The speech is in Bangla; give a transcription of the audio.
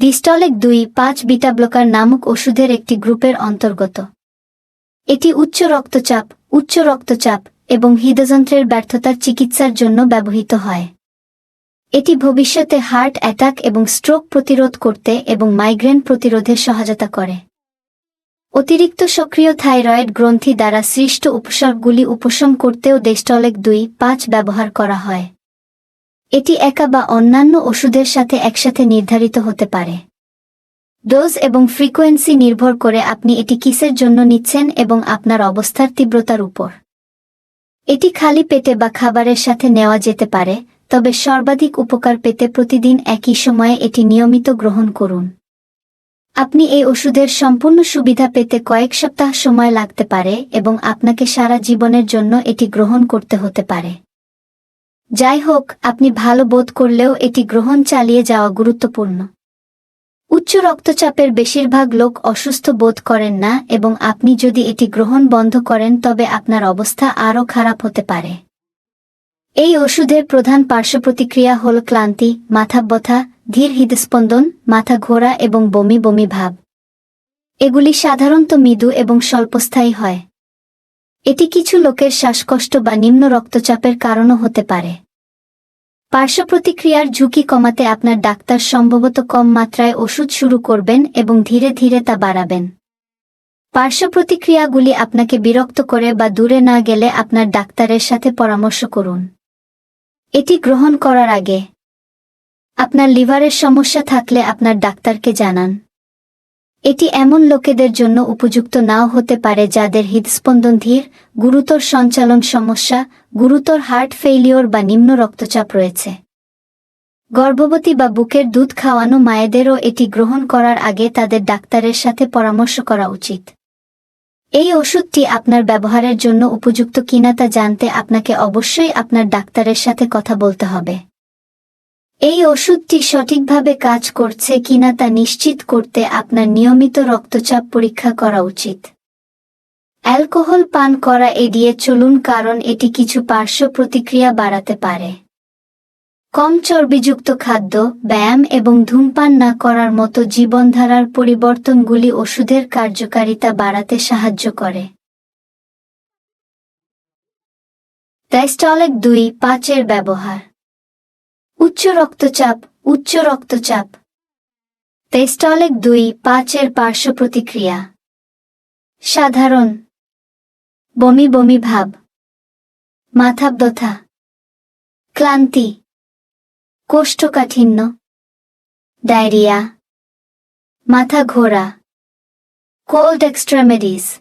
ডিস্টলেক দুই পাঁচ বিটা ব্লকার নামক ওষুধের একটি গ্রুপের অন্তর্গত। এটি উচ্চ রক্তচাপ উচ্চ রক্তচাপ এবং হৃদযন্ত্রের ব্যর্থতার চিকিৎসার জন্য ব্যবহৃত হয়। এটি ভবিষ্যতে হার্ট অ্যাটাক এবং স্ট্রোক প্রতিরোধ করতে এবং মাইগ্রেন প্রতিরোধে সহায়তা করে। অতিরিক্ত সক্রিয় থাইরয়েড গ্রন্থি দ্বারা সৃষ্ট উপসর্গগুলি উপশম করতেও ডেস্টলেক দুই পাঁচ ব্যবহার করা হয়। এটি একা বা অন্যান্য ওষুধের সাথে একসাথে নির্ধারিত হতে পারে। ডোজ এবং ফ্রিকোয়েন্সি নির্ভর করে আপনি এটি কিসের জন্য নিচ্ছেন এবং আপনার অবস্থার তীব্রতার উপর। এটি খালি পেটে বা খাবারের সাথে নেওয়া যেতে পারে, তবে সর্বাধিক উপকার পেতে প্রতিদিন একই সময়ে এটি নিয়মিত গ্রহণ করুন। আপনি এই ওষুধের সম্পূর্ণ সুবিধা পেতে কয়েক সপ্তাহ সময় লাগতে পারে এবং আপনাকে সারা জীবনের জন্য এটি গ্রহণ করতে হতে পারে। যাই হোক আপনি ভালো বোধ করলেও এটি গ্রহণ চালিয়ে যাওয়া গুরুত্বপূর্ণ। উচ্চ রক্তচাপের বেশিরভাগ লোক অসুস্থ বোধ করেন না এবং আপনি যদি এটি গ্রহণ বন্ধ করেন তবে আপনার অবস্থা আরও খারাপ হতে পারে। এই ওষুধের প্রধান পার্শ্বপ্রতিক্রিয়া হল ক্লান্তি মাথা ব্যথা ধীর হৃদস্পন্দন, মাথা ঘোরা এবং বমি বমি ভাব। এগুলি সাধারণত মৃদু এবং স্বল্পস্থায়ী হয়। এটি কিছু লোকের শ্বাসকষ্ট বা নিম্ন রক্তচাপের কারণও হতে পারে। পার্শ্বপ্রতিক্রিয়ার ঝুঁকি কমাতে আপনার ডাক্তার সম্ভবত কম মাত্রায় ওষুধ শুরু করবেন এবং ধীরে ধীরে তা বাড়াবেন। পার্শ্বপ্রতিক্রিয়াগুলি আপনাকে বিরক্ত করে বা দূরে না গেলে আপনার ডাক্তারের সাথে পরামর্শ করুন। এটি গ্রহণ করার আগে আপনার লিভারের সমস্যা থাকলে আপনার ডাক্তারকে জানান। এটি এমন লোকেদের জন্য উপযুক্ত নাও হতে পারে যাদের হৃদস্পন্দন ধীর গুরুতর সঞ্চালন সমস্যা, গুরুতর হার্ট ফেইলিওর বা নিম্ন রক্তচাপ রয়েছে। গর্ভবতী বা বুকের দুধ খাওয়ানো মায়েদেরও এটি গ্রহণ করার আগে তাদের ডাক্তারের সাথে পরামর্শ করা উচিত। এই ওষুধটি আপনার ব্যবহারের জন্য উপযুক্ত কিনা তা জানতে আপনাকে অবশ্যই আপনার ডাক্তারের সাথে কথা বলতে হবে। এই ওষুধটি সঠিকভাবে কাজ করছে কিনা তা নিশ্চিত করতে আপনার নিয়মিত রক্তচাপ পরীক্ষা করা উচিত। অ্যালকোহল পান করা এড়িয়ে চলুন কারণ এটি কিছু পার্শ্ব প্রতিক্রিয়া বাড়াতে পারে। কম চর্বিযুক্ত খাদ্য, ব্যায়াম এবং ধূমপান না করার মতো জীবনধারার পরিবর্তনগুলি ওষুধের কার্যকারিতা বাড়াতে সাহায্য করে। ডাইস্টলেক দুই, পাঁচের ব্যবহার। উচ্চ রক্তচাপ উচ্চ রক্তচাপ। টেস্টলেক দুই পাঁচের পার্শ্ব প্রতিক্রিয়া। সাধারণ। বমি বমি ভাব। মাথা ব্যথা ক্লান্তি। কোষ্ঠকাঠিন্য। ডায়রিয়া। মাথা ঘোরা। Cold extremities.